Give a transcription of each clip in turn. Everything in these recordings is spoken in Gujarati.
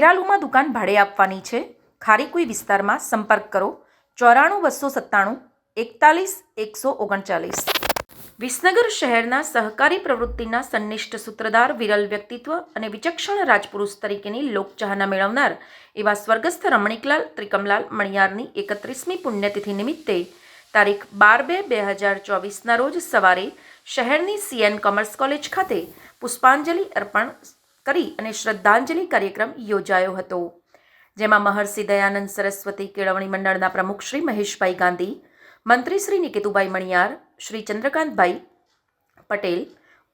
ખેરાલુમાં દુકાન ભાડે આપવાની છે. ખારીકુઈ વિસ્તારમાં સંપર્ક કરો. ચોરાણું બસો સત્તાણું, એકતાલીસ એકસો ઓગણચાલીસ. વિસનગર શહેરના સહકારી પ્રવૃત્તિના સંનિષ્ઠ સૂત્રધાર વિરલ વ્યક્તિત્વ અને વિચક્ષણ રાજપુરુષ તરીકેની લોકચાહના મેળવનાર એવા સ્વર્ગસ્થ રમણીકલાલ ત્રિકમલાલ મણિયારની એકત્રીસમી પુણ્યતિથિ નિમિત્તે તારીખ બાર બે બે હજાર ચોવીસના રોજ સવારે શહેરની સીએન કોમર્સ કોલેજ ખાતે પુષ્પાંજલિ અર્પણ કરી અને શ્રદ્ધાંજલિ કાર્યક્રમ યોજાયો હતો. જેમાં મહર્ષિ દયાનંદ સરસ્વતી કેળવણી મંડળના પ્રમુખ શ્રી મહેશભાઈ ગાંધી, મંત્રી શ્રી નિકેતુભાઈ મણિયાર, શ્રી ચંદ્રકાંતભાઈ પટેલ,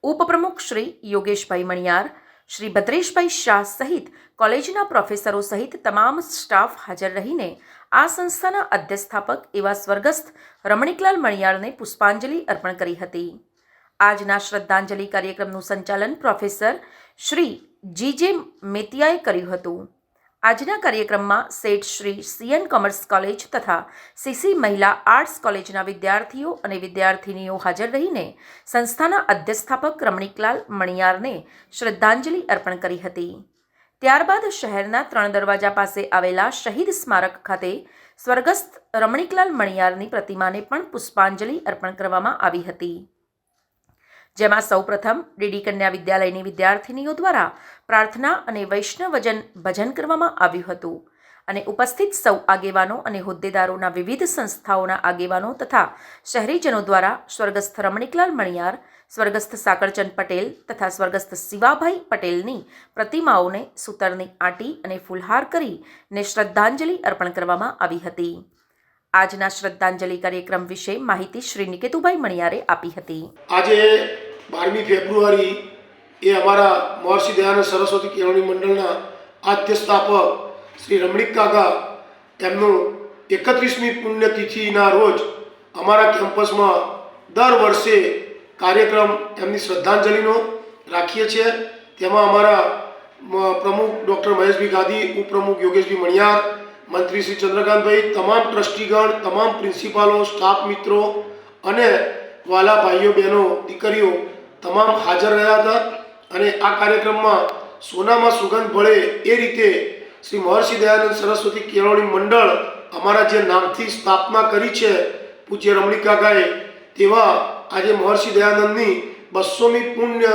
ઉપપ્રમુખ શ્રી યોગેશભાઈ મણિયાર, શ્રી ભદ્રેશભાઈ શાહ સહિત કોલેજના પ્રોફેસરો સહિત તમામ સ્ટાફ હાજર રહીને આ સંસ્થાના અધ્યસ્થાપક એવા સ્વર્ગસ્થ રમણીકલાલ મણિયારને પુષ્પાંજલિ અર્પણ કરી હતી. આજના શ્રદ્ધાંજલિ કાર્યક્રમનું સંચાલન પ્રોફેસર શ્રી જી જે મેતિયાએ કર્યું હતું. આજના કાર્યક્રમમાં Seth Shri C N commerce college તથા સીસી મહિલા આર્ટ્સ કોલેજના વિદ્યાર્થીઓ અને વિદ્યાર્થિનીઓ હાજર રહીને સંસ્થાના અધ્યસ્થાપક રમણીકલાલ મણિયારને શ્રદ્ધાંજલિ અર્પણ કરી હતી. ત્યારબાદ શહેરના ત્રણ દરવાજા પાસે આવેલા શહીદ સ્મારક ખાતે સ્વર્ગસ્થ રમણીકલાલ મણિયારની પ્રતિમાને પણ પુષ્પાંજલિ અર્પણ કરવામાં આવી હતી. જેમાં સૌપ્રથમ ડીડી કન્યા વિદ્યાલયની વિદ્યાર્થિનીઓ દ્વારા પ્રાર્થના અને વૈષ્ણવજન ભજન કરવામાં આવ્યું હતું. અને ઉપસ્થિત સૌ આગેવાનો અને હોદ્દેદારોના વિવિધ સંસ્થાઓના આગેવાનો તથા શહેરીજનો દ્વારા સ્વર્ગસ્થ રમણીકલાલ મણિયાર, સ્વર્ગસ્થ સાકરચંદ પટેલ તથા સ્વર્ગસ્થ શિવાભાઈ પટેલની પ્રતિમાઓને સૂતરની આંટી અને ફૂલહાર કરીને શ્રદ્ધાંજલિ અર્પણ કરવામાં આવી હતી. આજના શ્રદ્ધાંજલિ કાર્યક્રમ વિશે માહિતી શ્રી નિકેતુભાઈ મણિયારે આપી હતી. આજે બારમી ફેબ્રુઆરી એ અમારા મહર્ષિ દયાનંદ સરસ્વતી કેળવણી મંડળના આદ્ય સ્થાપક શ્રી રમણીક કાકા તેમનું એકત્રીસમી પુણ્યતિથિના રોજ અમારા કેમ્પસમાં દર વર્ષે કાર્યક્રમ એમની શ્રદ્ધાંજલિનો રાખીએ છીએ. તેમાં અમારા પ્રમુખ ડૉક્ટર મહેશભાઈ ગાંધી ઉપપ્રમુખ યોગેશભાઈ મણિયાર, મંત્રી શ્રી ચંદ્રકાંતભાઈ, તમામ ટ્રસ્ટીગણ, તમામ પ્રિન્સિપાલો, સ્ટાફ મિત્રો અને વાલા ભાઈઓ, બહેનો, દીકરીઓ તમામ હાજર રહ્યા હતા અને આ કાર્યક્રમમાં સોનામાં સુગંધ ભળે એ રીતે શ્રી મહર્ષિ દયાનંદ સરસ્વતી કેળવણી મંડળ અમારા જે નામથી સ્થાપના કરી છે પૂજ્ય રમણીકાકાએ તેવા આજે મહર્ષિ દયાનંદની બસોમી પુણ્ય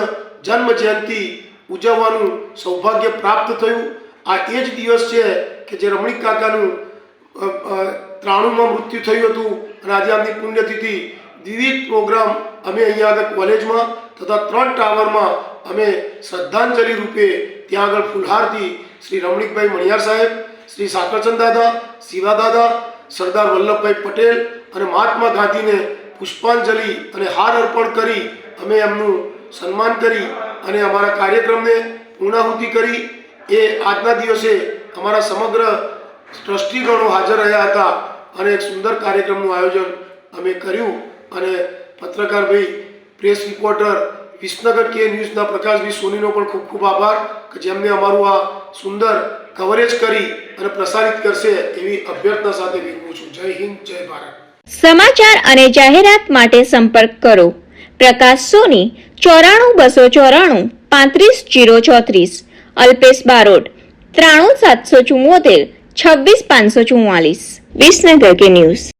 જન્મ જયંતિ ઉજવવાનું સૌભાગ્ય પ્રાપ્ત થયું. આ એ જ દિવસ છે કે જે રમણીક કાકાનું અ, અ, ત્રાણુંમાં મૃત્યુ થયું હતું અને આજે આમની પુણ્યતિથિ વિવિધ પ્રોગ્રામ અમે અહીંયા આગળ કોલેજમાં તથા ત્રણ ટાવરમાં અમે શ્રદ્ધાંજલિ રૂપે ત્યાં આગળ ફુલહારથી શ્રી રમણીકભાઈ મણિયાર સાહેબ, શ્રી સાકરચંદ દાદા, શિવા દાદા, સરદાર વલ્લભભાઈ પટેલ અને મહાત્મા ગાંધીને પુષ્પાંજલિ અને હાર અર્પણ કરી અમે એમનું સન્માન કરી અને અમારા કાર્યક્રમને પૂર્ણાહુતિ કરી. એ આજના દિવસે અમારા સમગ્ર ટ્રસ્ટીગણો હાજર રહ્યા હતા અને એક સુંદર કાર્યક્રમનું આયોજન અમે કર્યું અને પત્રકારભાઈ પ્રેસ રિપોર્ટર વિસનગર કે ન્યૂઝના પ્રકાશભાઈ સોનીનો પણ ખૂબ ખૂબ આભાર કે જેમને અમારું આ સુંદર કવરેજ કરી અને પ્રસારિત કરશે એવી અભ્યર્થના સાથે વિનવું છું. જય હિન્દ, જય ભારત. સમાચાર અને જાહેરાત માટે સંપર્ક કરો. પ્રકાશ સોની, ચોરાણું બસો ચોરાણું, પાંત્રીસ જીરો ચોત્રીસ. અલ્પેશ બારોટ, ત્રાણું સાતસો ચુમ્મોતેર છવ્વીસ પાંચસો ચુમ્માલીસ વિસનગર કે ન્યૂઝ